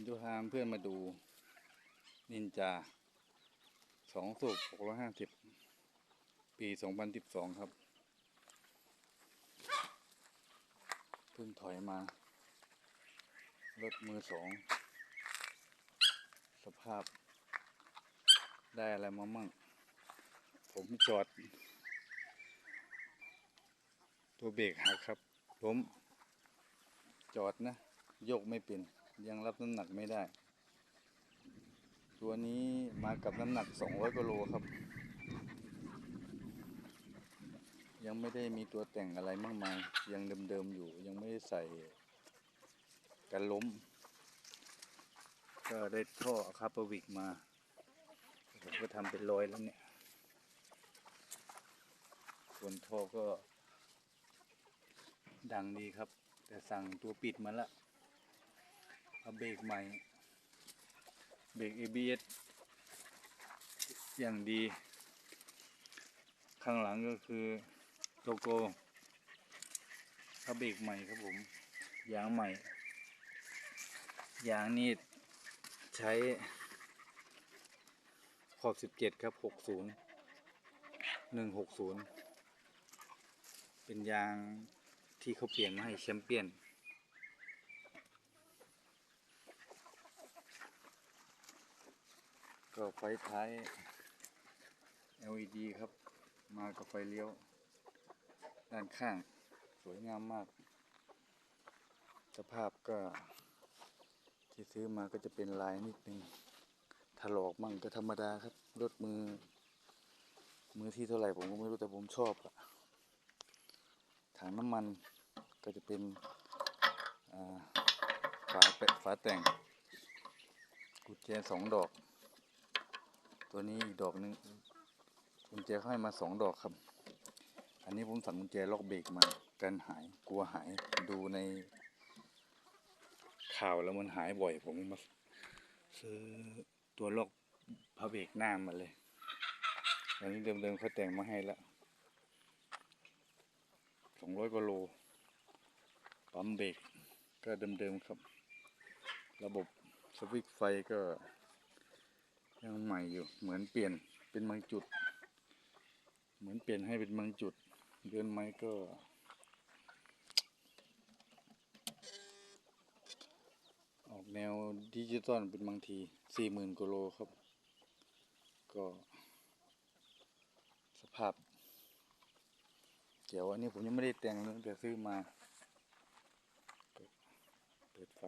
ผมจะพาเพื่อนมาดู นินจาสองสูบหกร้อยห้าสิบปีสองพันสิบสองครับ เพิ่งถอยมา รถมือสอง สภาพ ได้อะไรมามั่ง ผมจอด ตัวเบรกหักครับล้มจอดนะ ยกไม่เป็น ยังรับน้ำหนักไม่ได้ ตัวนี้มากับน้ำหนัก 200กิโลครับ ยังไม่ได้มีตัวแต่งอะไรมากมาย ยังเดิมๆอยู่ ยังไม่ได้ใส่กันล้ม ก็ได้ท่ออะคาปวิกมา ผมก็ทำเป็นรอยแล้วเนี่ย ส่วนท่อก็ดังดีครับ แต่สั่งตัวปิดมาละ เอาเบรกใหม่ เบรก ABS อย่างดี ข้างหลังก็คือโลโก้เอาเบรกใหม่ครับผมยางใหม่ยางนี่ใช้ขอบ 17 ครับ 60 160 เป็นยางที่เขาเปลี่ยนมาให้แชมเปี้ยน ก็ไฟท้าย LED ครับ มากับไฟเลี้ยว ด้านข้างสวยงามมาก สภาพก็ ที่ซื้อมาก็จะเป็นลายนิดนึงถลอกมั่งก็ธรรมดาครับ รถมือ มือที่เท่าไหร่ผมก็ไม่รู้แต่ผมชอบอะถังน้ำมันก็จะเป็นฝาแปะฝาแต่ง กุญแจสองดอก ตัวนี้อีกดอกหนึ่งกุญแจเขาให้มาสองดอกครับ อันนี้ผมสั่งกุญแจล็อกเบรกมากันหายกลัวหายดูใน ข่าวแล้วมันหายบ่อย ผมมาซื้อตัวล็อกพระเบรกหน้ามาเลยอันนี้เดิมๆเขาแต่งมาให้แล้วสองร้อยกว่าโลปั๊มเบรกก็เดิมๆครับ ระบบสวิตช์ไฟก็ ยังใหม่อยู่ เหมือนเปลี่ยนเป็นบางจุด เหมือนเปลี่ยนให้เป็นบางจุด เดือนไม้ก็ ออกแนวดิจิตอลเป็นบางทีสี่หมื่นกิโลครับ ก็ สภาพเดี๋ยวอันนี้ผมยังไม่ได้แต่งเลยแต่ซื้อมา เปิดเปิดไฟ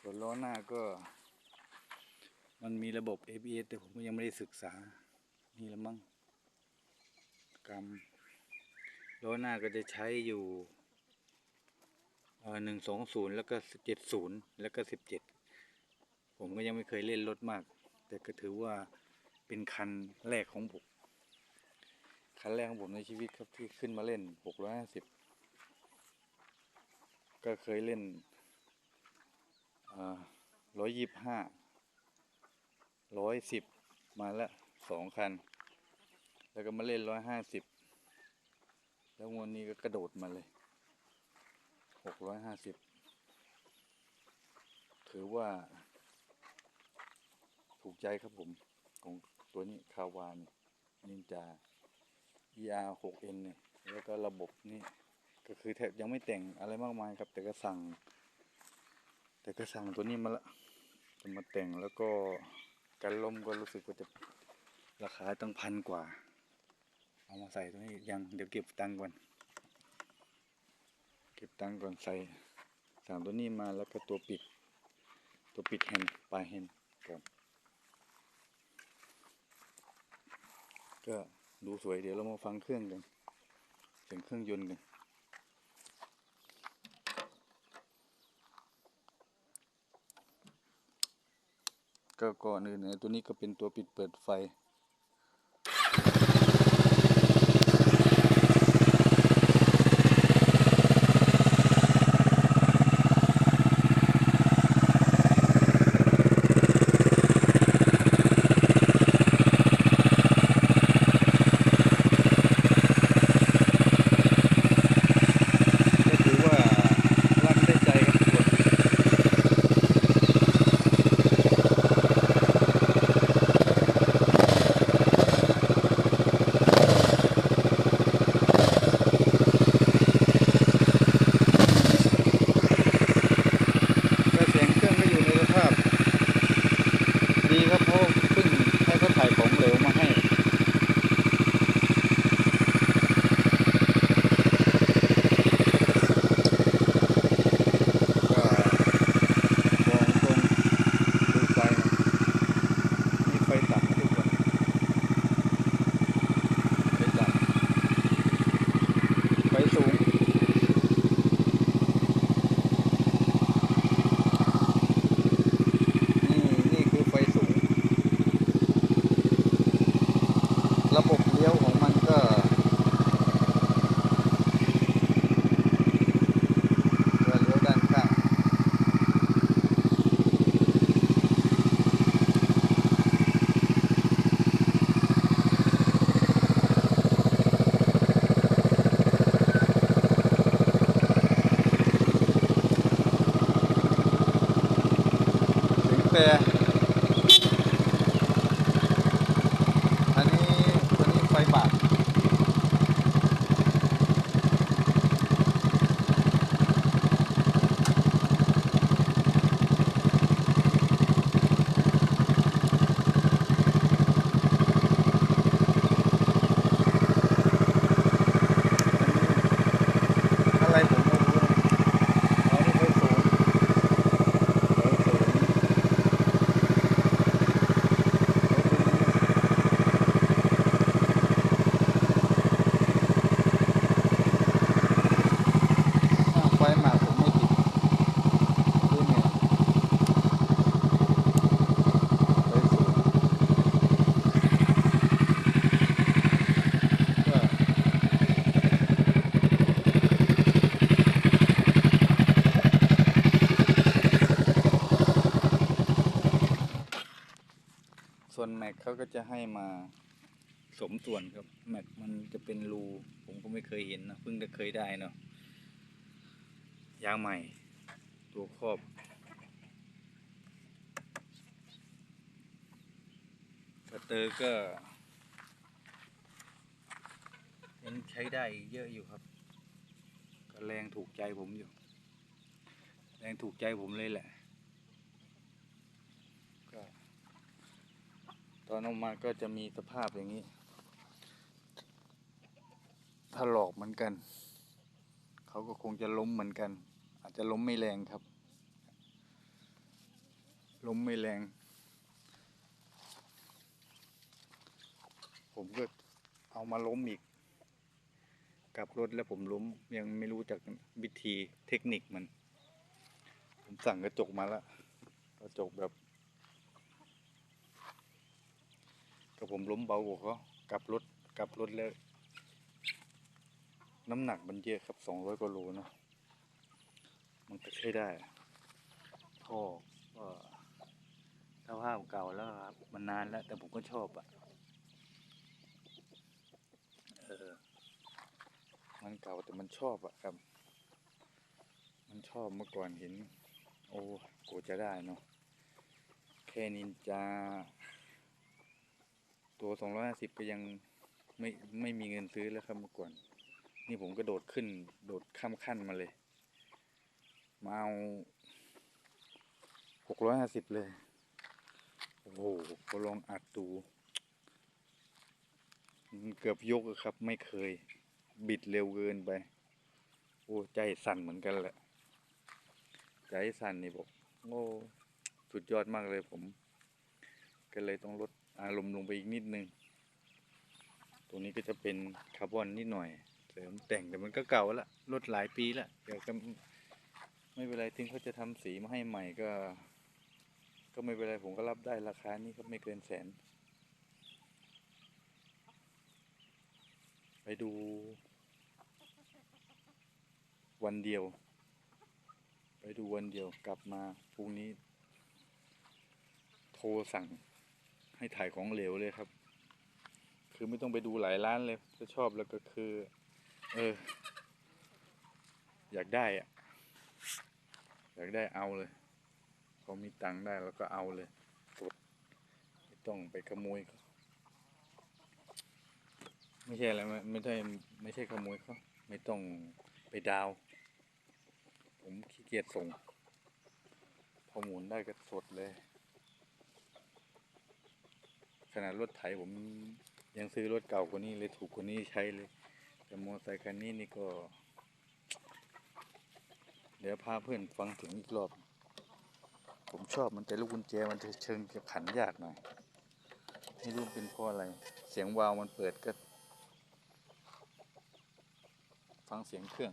ส่วนล้อหน้าก็ มันมีระบบ ABS แต่ผมก็ยังไม่ได้ศึกษา นี่ละมั้งกรรมล้อหน้าก็จะใช้อยู่หนึ่งสองศูนย์แล้วก็เจ็ดศูนย์แล้วก็สิบเจ็ดผมก็ยังไม่เคยเล่นรถมาก แต่ก็ถือว่าเป็นคันแรกของผมคันแรกของผมในชีวิตครับที่ขึ้นมาเล่นหกร้อยห้าสิบก็เคยเล่นร้อยยี่สิบห้า ร้อยสิบมาแล้วสองคัน แล้วก็มาเล่นร้อยห้าสิบแล้วงวดนี้ก็กระโดดมาเลยหกร้อยห้าสิบถือว่า ถูกใจครับผม ของตัวนี้คาวานนินจา ER 6N เนี่ยแล้วก็ระบบนี่ก็คือแทบยังไม่แต่งอะไรมากมายครับ แต่ก็สั่ง แต่ก็สั่งตัวนี้มาละจะมาแต่งแล้วก็ กันลมก็รู้สึกว่าจะราคาตั้งพันกว่า เอามาใส่ตัวนี้ยังเดี๋ยวเก็บตังค์ก่อน เก็บตังค์ก่อนใส่สั่งตัวนี้มาแล้วก็ตัวปิด ตัวปิดแฮนปลายแฮนก่อนก็ดูสวยเดี๋ยวเรามาฟังเครื่องกันเสียงเครื่องยนต์กัน ก็ก่อนอื่นตัวนี้ก็เป็นตัวปิดเปิดไฟก็ถือว่าลั่นได้ใจครับทุกคน แต่ อันนี้อันนี้ไฟบาทอันนี้อะไรผมไม่รู้นะอ๋อนี่ไฟสูงไฟสูง อ้าวไฟมาผมไม่ติดดูเนี่ยไฟสูงก็ส่วนแม็ ก็จะให้มาสมส่วนครับแม็กมันจะเป็นรู ผมก็ไม่เคยเห็นนะเพิ่งจะเคยได้เนาะยางใหม่ ตัวครอบกระเตอร์ก็ยังใช้ได้เยอะอยู่ครับก็แรงถูกใจผมอยู่ แรงถูกใจผมเลยแหละ ก็ ต อนออกมาก็จะมีสภาพอย่างนี้ถลอกเหมือนกัน เขาก็คงจะล้มเหมือนกัน อาจจะล้มไม่แรงครับ ล้มไม่แรง ผมก็เอามาล้มอีก กับรถแล้วผมล้มยังไม่รู้จักวิธีเทคนิคมัน ผมสั่งกระจกมาแล้วกระจกแบบ ก็ผมล้มเบากว่าเขากลับรถกลับรถแล้ว น้ำหนักมันเยอะครับสองร้อยกว่าโลเนะมันก็ใช้ได้ท่อก็สภาพเก่าแล้วครับมันนานแล้ว แต่ผมก็ชอบอะเออมันเก่าแต่มันชอบอะครับ มันชอบเมื่อก่อนเห็น โอ้โกจะได้เนาะแค่นินจา ตัวสองร้อยห้าสิบก็ยังไม่ไม่มีเงินซื้อแล้วครับเมื่อก่อน นี่ผมก็โดดขึ้น โดดข้ามขั้นมาเลย มาเอาหกร้อยห้าสิบเลย โอ้โหก็ลองอัดดูเกือบยกครับ ไม่เคย บิดเร็วเกินไป โอ้ใจสั่นเหมือนกันแหละ ใจสั่นนี่บอกโอ้สุดยอดมากเลยผม ก็เลยต้องลด อารมณ์ลงไปอีกนิดนึงตัวนี้ก็จะเป็นคาร์บอนนิดหน่อย เสริมแต่งแต่มันก็เก่าละรถหลายปีละเดี๋ยวก็ไม่เป็นไรถึงเขาจะทำสีมาให้ใหม่ก็ ก็ไม่เป็นไรผมก็รับได้ราคานี้ก็ไม่เกินแสน ไปดู วันเดียว ไปดูวันเดียวกลับมาพรุ่งนี้ โทรสั่ง ให้ถ่ายของเหลวเลยครับ คือไม่ต้องไปดูหลายร้านเลยถ้าชอบแล้วก็คือ เออ อยากได้อะอยากได้เอาเลยพอมีตังค์ได้แล้วก็เอาเลยไม่ต้องไปขโมยเขาไม่ใช่อะไรไม่ไม่ใช่ไม่ใช่ขโมยเขาไม่ต้องไปดาว ผมขี้เกียจส่งพอหมุนได้ก็สดเลย ขนาดรถไถผมยังซื้อรถเก่ากว่านี้เลยถูกกว่านี้ใช้เลย แต่มอเตอร์ไซค์คันนี้นี่ก็ เดี๋ยวพาเพื่อนฟังถึงอีกรอบ ผมชอบมันแต่ลูกกุญแจมันจะเชิงจะขันยากหน่อยไม่รู้เป็นเพราะอะไร เสียงวาวมันเปิดก็ ฟังเสียงเครื่อง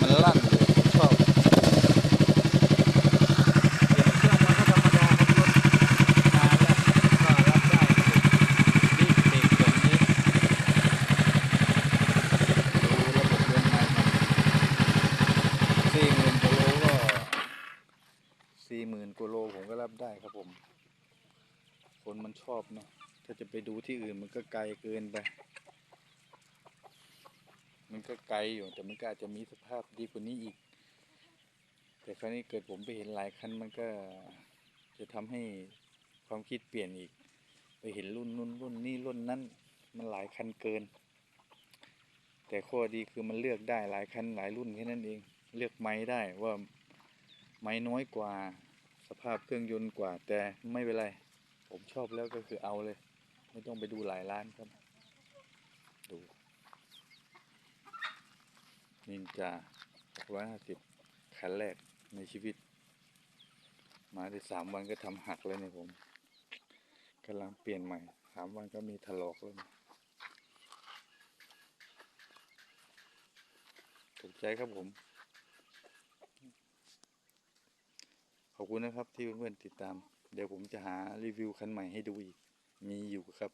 มันลั่นเลยผมชอบ เสียงเครื่องมันก็ธรรมดาครับรถนานแล้วก็รับได้รีบเบรกตรงนี้ดูระบบเดิน สี่หมื่นกว่าโลผมก็รับได้ครับผม คนมันชอบเนาะถ้าจะไปดูที่อื่นมันก็ไกลเกินไป มันก็ไกลอยู่แต่มันก็อาจจะมีสภาพดีกว่านี้อีก แต่ครั้นี้เกิดผมไปเห็นหลายคันมันก็จะทำให้ความคิดเปลี่ยนอีก ไปเห็นรุ่นนู้นรุ่นนี้รุ่นนั้นมันหลายคันเกิน แต่ข้อดีคือมันเลือกได้หลายคันหลายรุ่นแค่นั้นเอง เลือกไม้ได้ว่าไม้น้อยกว่า ภาพเครื่องยนต์กว่า แต่ไม่เป็นไร ผมชอบแล้วก็คือเอาเลย ไม่ต้องไปดูหลายร้านครับ ดูนินจา650คันแรกในชีวิต มาได้สามวันก็ทำหักแล้วเนี่ยผมกำลังเปลี่ยนใหม่สามวันก็มีถลอกแล้วเนี่ยถูกใจครับผม อบคุณนะครับที่เพื่อนๆติดตาม เดี๋ยวผมจะหารีวิวคันใหม่ให้ดูอีก มีอยู่ครับ